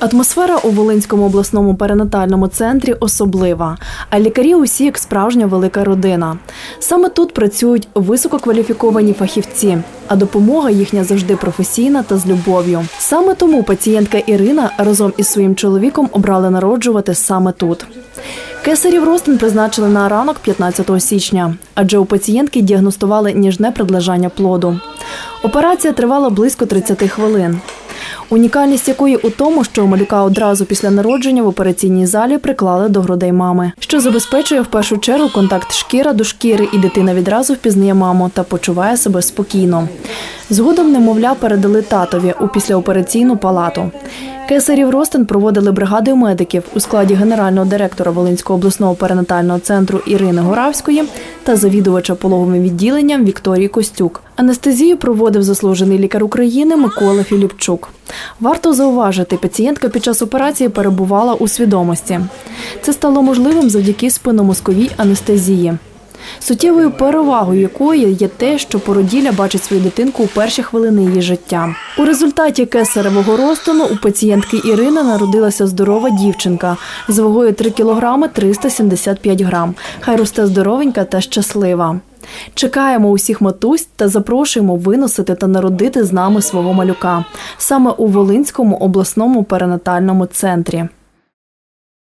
Атмосфера у Волинському обласному перинатальному центрі особлива, а лікарі усі як справжня велика родина. Саме тут працюють висококваліфіковані фахівці, а допомога їхня завжди професійна та з любов'ю. Саме тому пацієнтка Ірина разом із своїм чоловіком обрали народжувати саме тут. Кесарів розтин призначили на ранок 15 січня, адже у пацієнтки діагностували ніжне придлежання плоду. Операція тривала близько 30 хвилин. Унікальність якої у тому, що малюка одразу після народження в операційній залі приклали до грудей мами, що забезпечує в першу чергу контакт шкіра до шкіри, і дитина відразу впізнає маму та почуває себе спокійно. Згодом немовля передали татові у післяопераційну палату. Кесарів Ростин проводили бригадою медиків у складі генерального директора Волинського обласного перинатального центру Ірини Горавської та завідувача пологовим відділенням Вікторії Костюк. Анестезію проводив заслужений лікар України Микола Філіпчук. Варто зауважити, пацієнтка під час операції перебувала у свідомості. Це стало можливим завдяки спинномозковій анестезії. Суттєвою перевагою якої є те, що породілля бачить свою дитинку у перші хвилини її життя. У результаті кесаревого розтину у пацієнтки Ірини народилася здорова дівчинка з вагою 3 кг 375 грам. Хай росте здоровенька та щаслива. Чекаємо усіх матусь та запрошуємо виносити та народити з нами свого малюка саме у Волинському обласному перинатальному центрі.